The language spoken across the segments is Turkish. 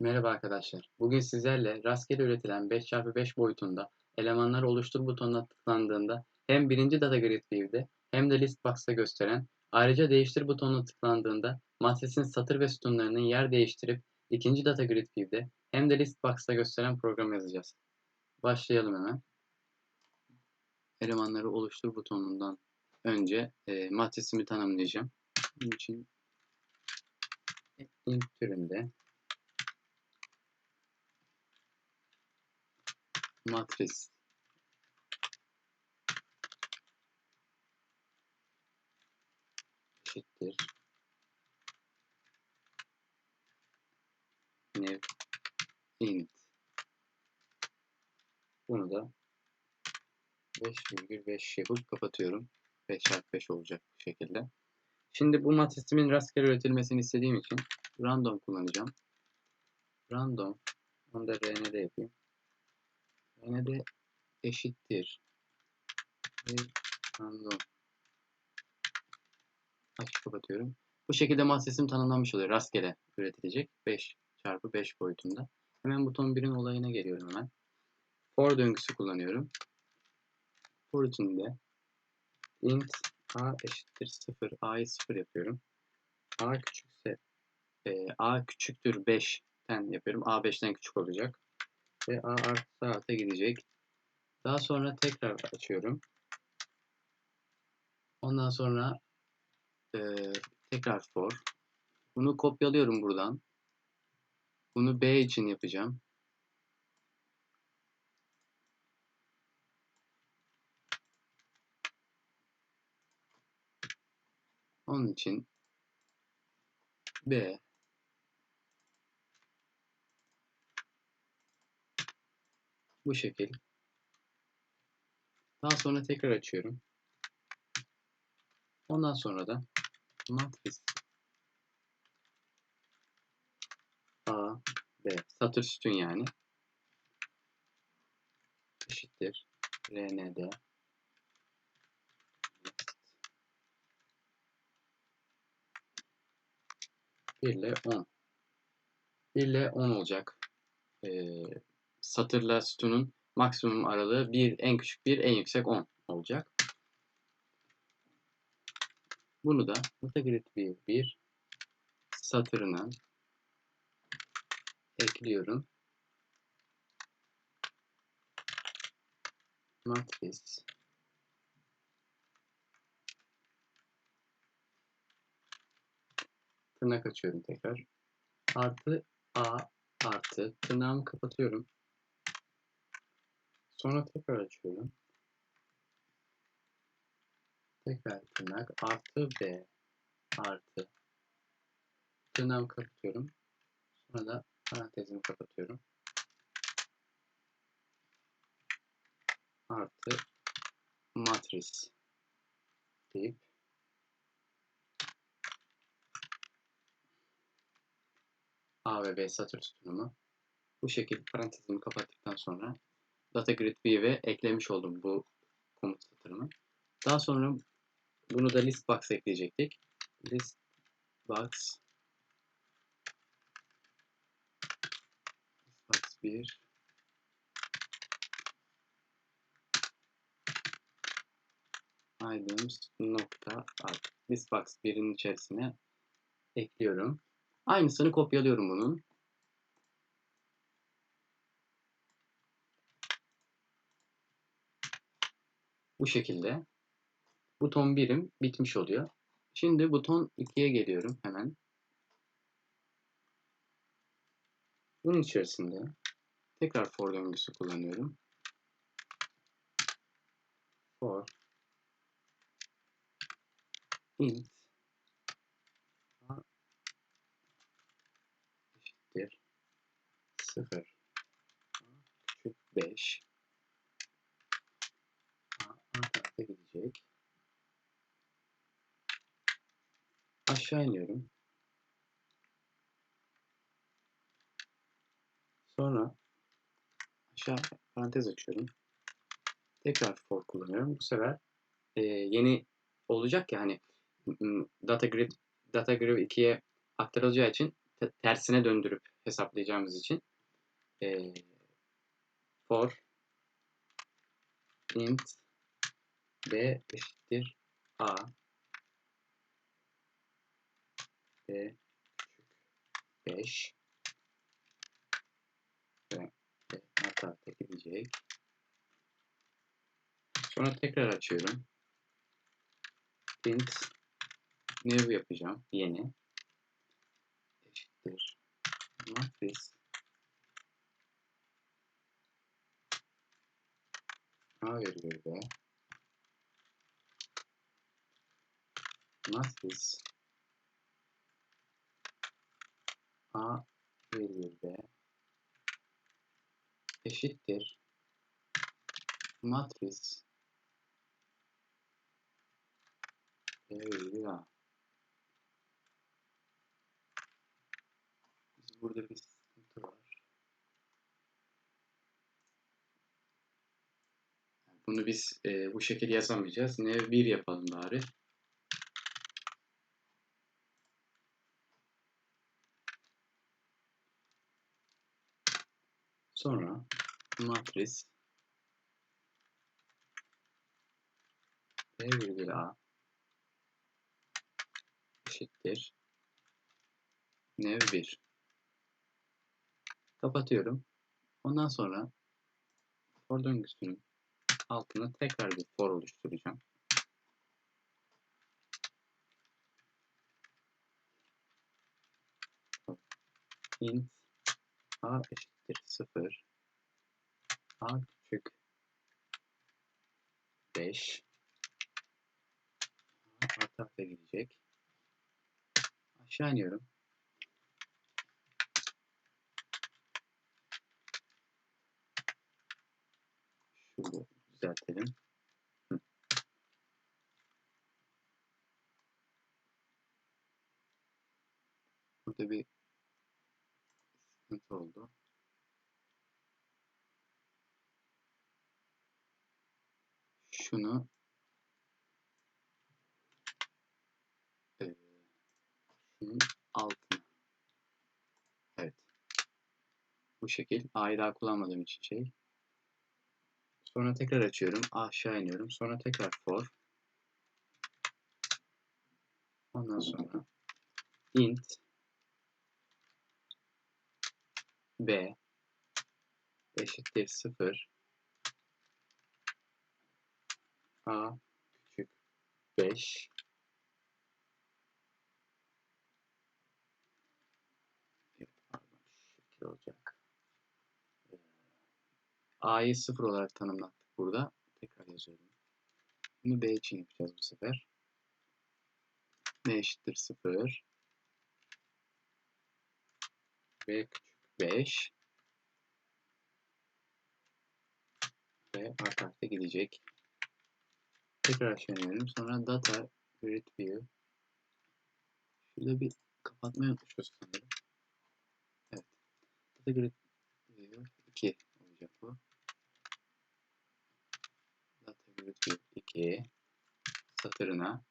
Merhaba arkadaşlar. Bugün sizlerle rastgele üretilen 5x5 boyutunda elemanlar oluştur butonuna tıklandığında hem birinci data grid view'de hem de list box'ta gösteren ayrıca değiştir butonuna tıklandığında matrisin satır ve sütunlarının yer değiştirip ikinci data grid view'de hem de list box'ta gösteren programı yazacağız. Başlayalım hemen. Elemanları oluştur butonundan önce e, matrisimi tanımlayacağım. Bunun için int türünde matris. Eşittir. New int bunu da 5,5 yapıp kapatıyorum. 5 çarpı 5 olacak bu şekilde. Şimdi bu matrisimin rastgele üretilmesini istediğim için random kullanacağım. Random onu da rn'de yapayım Yine de eşittir. Bir random. Açık kapatıyorum. Bu şekilde matrisim tanımlanmış oluyor. Rastgele üretilecek. 5 çarpı 5 boyutunda. Hemen buton 1'in olayına geliyorum hemen. For döngüsü kullanıyorum. For içinde int a eşittir 0. a'yı 0 yapıyorum. a küçükse e, a küçüktür 5'ten yapıyorum. a 5'ten küçük olacak ve A artı saate gidecek. Daha sonra tekrar açıyorum. Ondan sonra e, tekrar for. Bunu kopyalıyorum buradan. Bunu B için yapacağım. Onun için B Bu şekil. Daha sonra tekrar açıyorum. Ondan sonra da matris A, B, satır sütun yani eşittir RND bir ile 10 1 ile 10 olacak. Ee, satırla sütunun maksimum aralığı 1 en küçük 1 en yüksek 10 olacak. Bunu da Mutagrid bir, bir satırına ekliyorum. Matris tırnak açıyorum tekrar. Artı A artı tırnağımı kapatıyorum. Sonra tekrar açıyorum. Tekrar tırnak artı B artı tırnağımı kapatıyorum. Sonra da parantezimi kapatıyorum. Artı matris deyip A ve B satır sütunumu bu şekilde parantezimi kapattıktan sonra Data Grid View'e eklemiş oldum bu komut satırını. Daha sonra bunu da list box ekleyecektik. List box box 1 items nokta alt. Listbox 1'in içerisine ekliyorum. Aynısını kopyalıyorum bunun. Bu şekilde. Buton 1'im bitmiş oluyor. Şimdi buton 2'ye geliyorum hemen. Bunun içerisinde tekrar for döngüsü kullanıyorum. For int eşittir 0 küçük 5 tarafa gidecek. Aşağı iniyorum. Sonra aşağı parantez açıyorum. Tekrar for kullanıyorum. Bu sefer e, yeni olacak ya hani data grid data grid 2'ye aktarılacağı için tersine döndürüp hesaplayacağımız için e, for int b eşittir a b küçük 5 ve b hata gidecek. Sonra tekrar açıyorum. Print new yapacağım. Yeni. Eşittir. Matris. A virgül B. Matris. A virgül B. Eşittir. Matris. B virgül A. Burada bir sıkıntı var. Bunu biz e, bu şekilde yazamayacağız. Ne bir yapalım bari. Sonra matris B virgül A eşittir Nev 1. Kapatıyorum. Ondan sonra for döngüsünün altına tekrar bir for oluşturacağım. int a eşittir 0 a küçük 5 a arta gidecek. Aşağı iniyorum. Şunu düzeltelim. Burada bir sıkıntı oldu. Şunu e, şunun altına. Evet. Bu şekil. A'yı daha kullanmadığım için şey. Sonra tekrar açıyorum. Aşağı iniyorum. Sonra tekrar for. Ondan sonra int b eşittir 0 a küçük 5 pardon şekil olacak. A'yı 0 olarak tanımlattık burada. Tekrar yazıyorum. Bunu B için yapacağız bu sefer. B eşittir 0. B küçük 5. Ve arka arkaya gidecek. Tekrar aşağı iniyorum. Sonra data grid view. Şurada bir kapatmayı unutmuşuz sanırım. Evet. Data grid view 2 olacak bu. Data grid view 2 satırına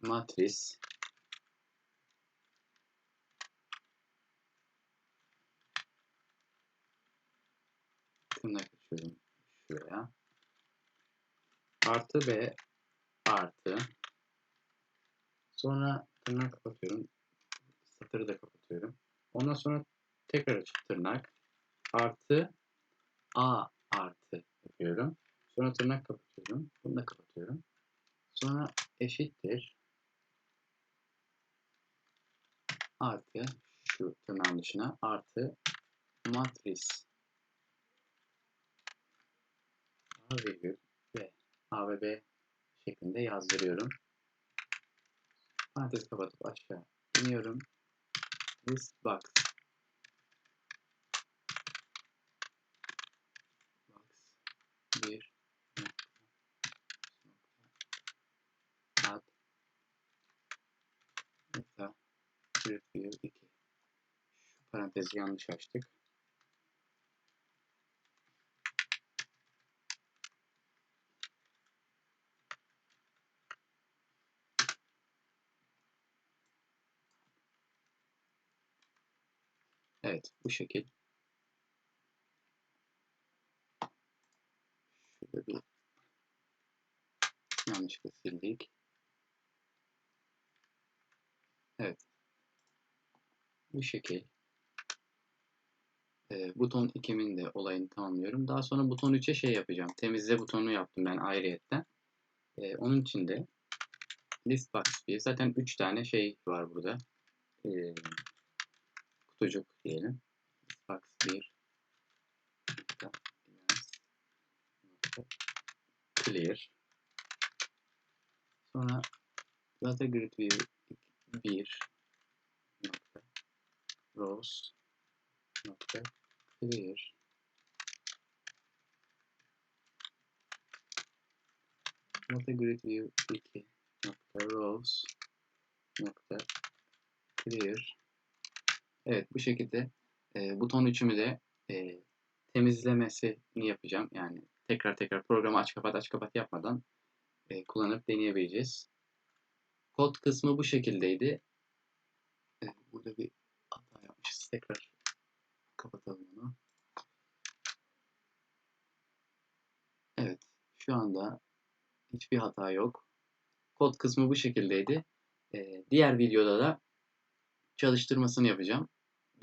matris şuna geçiyorum şuraya. Artı b artı. Sonra tırnak kapatıyorum. Satırı da kapatıyorum. Ondan sonra tekrar açıp tırnak. Artı a artı yapıyorum. Sonra tırnak kapatıyorum. Bunu da kapatıyorum. Sonra eşittir. Artı şu tırnağın dışına. Artı matris A virgül B. A ve B şeklinde yazdırıyorum. Parantezi kapatıp aşağı iniyorum. List box. Box 1 nokta, nokta, preview 2 şu parantezi yanlış açtık. Evet bu şekil. Şurada bir yanlışlıkla sildik. Evet. Bu şekil. Ee, buton 2'min de olayını tamamlıyorum. Daha sonra buton 3'e şey yapacağım. Temizle butonunu yaptım ben ayrıyetten. Ee, onun için de list box 1. Zaten 3 tane şey var burada. Ee, kutucuk diyelim. Box 1 nokta lens nokta clear. Sonra data grid view 1 nokta. Rows. Nokta. Clear. Nokta grid view 2 nokta. Rows. Nokta. Clear Evet bu şekilde e, buton üçümü de e, temizlemesini yapacağım. Yani tekrar tekrar programı aç kapat aç kapat yapmadan e, kullanıp deneyebileceğiz. Kod kısmı bu şekildeydi. E, burada bir hata yapmışız. Tekrar kapatalım onu. Evet. Şu anda hiçbir hata yok. Kod kısmı bu şekildeydi. E, diğer videoda da çalıştırmasını yapacağım.